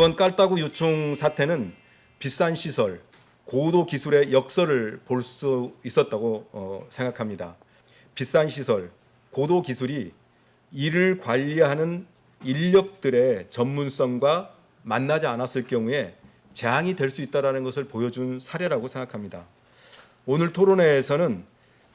이번 깔따구 유충 사태는 비싼 시설, 고도 기술의 역설을 볼 수 있었다고 어, 생각합니다. 비싼 시설, 고도 기술이 이를 관리하는 인력들의 전문성과 만나지 않았을 경우에 재앙이 될 수 있다라는 것을 보여준 사례라고 생각합니다. 오늘 토론회에서는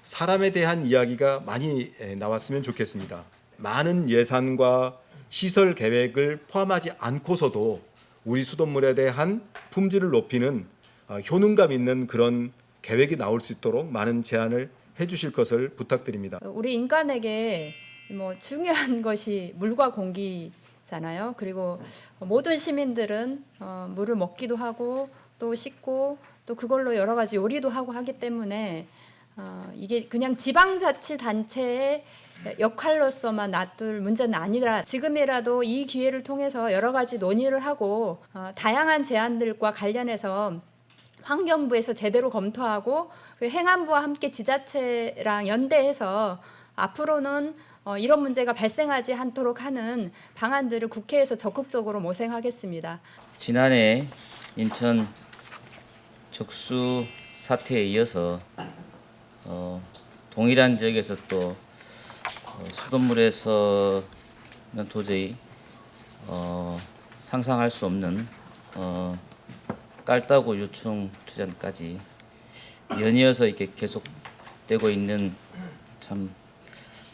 사람에 대한 이야기가 많이 에, 나왔으면 좋겠습니다. 많은 예산과 시설 계획을 포함하지 않고서도 우리 수돗물에 대한 품질을 높이는 어, 효능감 있는 그런 계획이 나올 수 있도록 많은 제안을 해주실 것을 부탁드립니다. 우리 인간에게 뭐 중요한 것이 물과 공기잖아요. 그리고 모든 시민들은 어, 물을 먹기도 하고 또 씻고 또 그걸로 여러 가지 요리도 하고 하기 때문에 어, 이게 그냥 지방자치단체의 역할로서만 놔둘 문제는 아니라 지금이라도 이 기회를 통해서 여러 가지 논의를 하고 어, 다양한 제안들과 관련해서 환경부에서 제대로 검토하고 그 행안부와 함께 지자체랑 연대해서 앞으로는 어, 이런 문제가 발생하지 않도록 하는 방안들을 국회에서 적극적으로 모색하겠습니다. 지난해 인천 적수 사태에 이어서 어, 동일한 지역에서 또 어, 수돗물에서는 도저히 어, 상상할 수 없는 어, 깔따구 유충 투전까지 연이어서 이렇게 계속되고 있는 참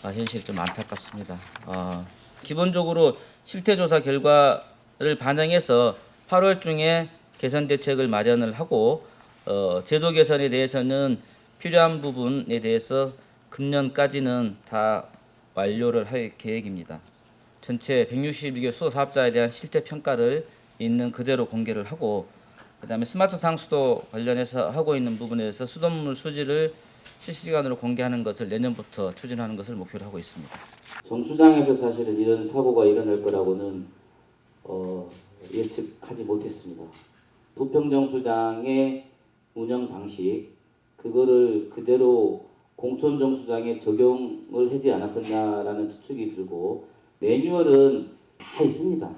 아, 현실이 좀 안타깝습니다. 아, 기본적으로 실태 조사 결과를 반영해서 8월 중에 개선 대책을 마련을 하고 어, 제도 개선에 대해서는 필요한 부분에 대해서 금년까지는 다 완료를 할 계획입니다. 전체 162개 수도 사업자에 대한 실태 평가를 있는 그대로 공개를 하고 그다음에 스마트 상수도 관련해서 하고 있는 부분에 서 수돗물 수질을 실시간으로 공개하는 것을 내년부터 추진하는 것을 목표로 하고 있습니다. 정수장에서 사실은 이런 사고가 일어날 거라고는 어, 예측하지 못했습니다. 부평정수장의 운영 방식 그거를 그대로 공촌정수장에 적용을 하지 않았었냐라는 추측이 들고 매뉴얼은 다 있습니다.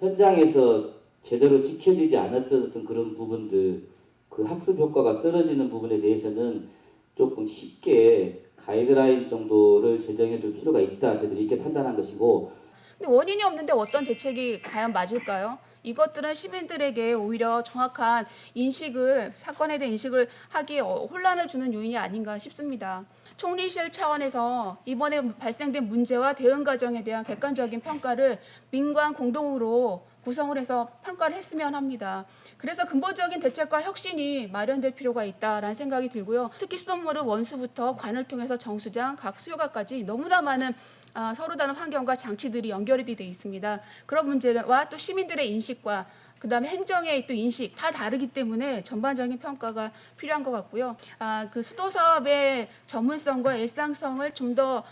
현장에서 제대로 지켜지지 않았던 어떤 그런 부분들 그 학습 효과가 떨어지는 부분에 대해서는 조금 쉽게 가이드라인 정도를 제정해 줄 필요가 있다. 저희들이 이렇게 판단한 것이고 근데 원인이 없는데 어떤 대책이 과연 맞을까요? 이것들은 시민들에게 오히려 정확한 인식을 사건에 대한 인식을 하기에 어, 혼란을 주는 요인이 아닌가 싶습니다. 총리실 차원에서 이번에 발생된 문제와 대응 과정에 대한 객관적인 평가를 민관 공동으로 구성을 해서 평가를 했으면 합니다. 그래서 근본적인 대책과 혁신이 마련될 필요가 있다라는 생각이 들고요. 특히 수돗물은 원수부터 관을 통해서 정수장, 각 수요가까지 너무나 많은 아, 서로 다른 환경과 장치들이 연결이 돼 있습니다. 그런 문제와 또 시민들의 인식과 그다음에 행정의 또 인식 다 다르기 때문에 전반적인 평가가 필요한 것 같고요. 아, 그 수도 사업의 전문성과 일상성을 좀더 어,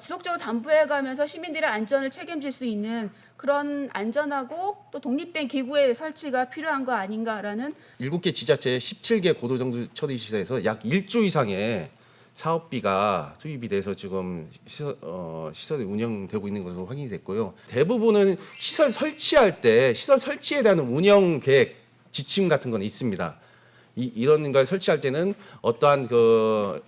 지속적으로 담보해 가면서 시민들의 안전을 책임질 수 있는 그런 안전하고 또 독립된 기구의 설치가 필요한 거 아닌가라는 7개 지자체 17개 고도정도 처리 시설에서 약 1조 이상의 사업비가 투입이 돼서 지금 시설, 어, 시설이 운영되고 있는 것으로 확인이 됐고요. 대부분은 시설 설치할 때 시설 설치에 대한 운영 계획 지침 같은 건 있습니다. 이, 이런 걸 설치할 때는 어떠한 그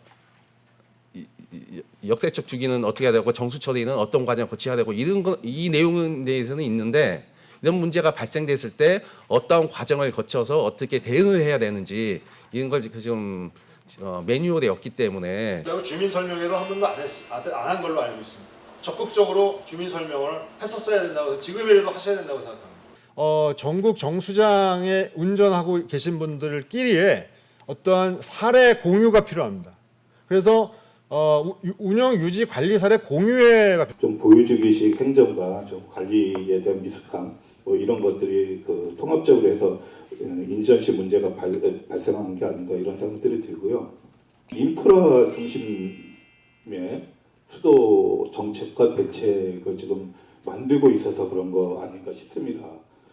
역세적 주기는 어떻게 해야 되고 정수 처리는 어떤 과정을 거쳐야 되고 이런 거, 이 내용에 대해서는 있는데 이런 문제가 발생됐을 때 어떤 과정을 거쳐서 어떻게 대응을 해야 되는지 이런 걸 지금 어, 매뉴얼에 없기 때문에 주민 설명회도 한 번도 안 했, 안한 걸로 알고 있습니다. 적극적으로 주민 설명을 했었어야 된다고 지금이라도 하셔야 된다고 생각합니다. 어, 전국 정수장에 운전하고 계신 분들끼리의 어떠한 사례 공유가 필요합니다. 그래서 어, 우- 운영 유지 관리 사례 공유회가. 좀 보유주기식 행정과 좀 관리에 대한 미숙함 뭐 이런 것들이 그 통합적으로 해서 인천시 문제가 발, 발생한 게 아닌가 이런 생각들이 들고요. 인프라 중심의 수도 정책과 대책을 지금 만들고 있어서 그런 거 아닌가 싶습니다.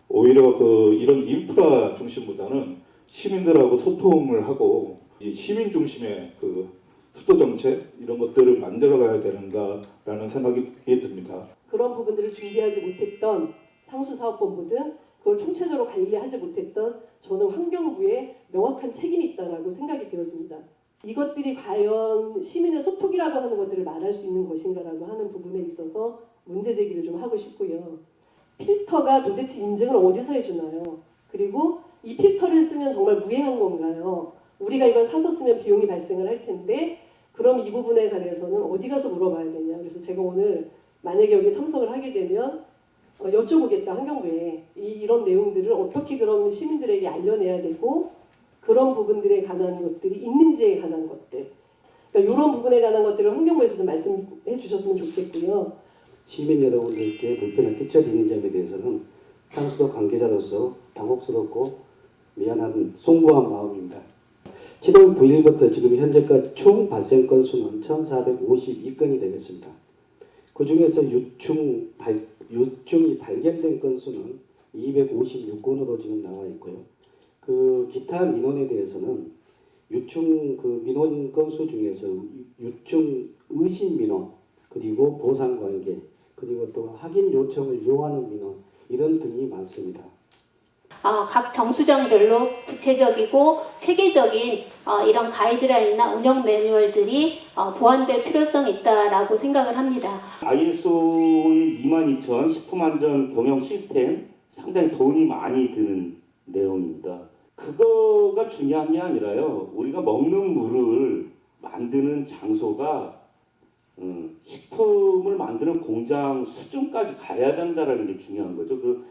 오히려 그 이런 인프라 중심보다는 시민들하고 소통을 하고 이 시민 중심의 그 수도 정책 이런 것들을 만들어 가야 되는가라는 생각이 듭니다. 그런 부분들을 준비하지 못했던 상수사업본부 등 그걸 총체적으로 관리하지 못했던 저는 환경부에 명확한 책임이 있다라고 생각이 되어집니다. 이것들이 과연 시민의 소통이라고 하는 것들을 말할 수 있는 것인가라고 하는 부분에 있어서 문제 제기를 좀 하고 싶고요. 필터가 도대체 인증을 어디서 해주나요? 그리고 이 필터를 쓰면 정말 무해한 건가요? 우리가 이걸 사서 쓰면 비용이 발생을 할 텐데 그럼 이 부분에 관해서는 어디 가서 물어봐야 되냐? 그래서 제가 오늘 만약에 여기 참석을 하게 되면 어, 여쭤보겠다 환경부에 이, 이런 내용들을 어떻게 그럼 시민들에게 알려내야 되고 그런 부분들에 관한 것들이 있는지에 관한 것들 그러니까 이런 부분에 관한 것들을 환경부에서도 말씀해 주셨으면 좋겠고요. 시민 여러분들께 불편을 끼쳐드리는 점에 대해서는 상수도 관계자로서 당혹스럽고 미안한 송구한 마음입니다. 7월 9일부터 지금 현재까지 총 발생 건수는 1,452건이 되겠습니다. 그 중에서 유충 발, 유충이 발견된 건수는 256건으로 지금 나와 있고요. 그 기타 민원에 대해서는 유충 그 민원 건수 중에서 유충 의심 민원 그리고 보상 관계 그리고 또 확인 요청을 요하는 민원 이런 등이 많습니다. 어, 각 정수장별로 구체적이고 체계적인 어, 이런 가이드라인이나 운영 매뉴얼들이 어, 보완될 필요성이 있다라고 생각을 합니다. ISO의 22000 식품 안전 경영 시스템 상당히 돈이 많이 드는 내용입니다. 그거가 중요한 게 아니라요. 우리가 먹는 물을 만드는 장소가 음, 식품을 만드는 공장 수준까지 가야 된다라는 게 중요한 거죠. 그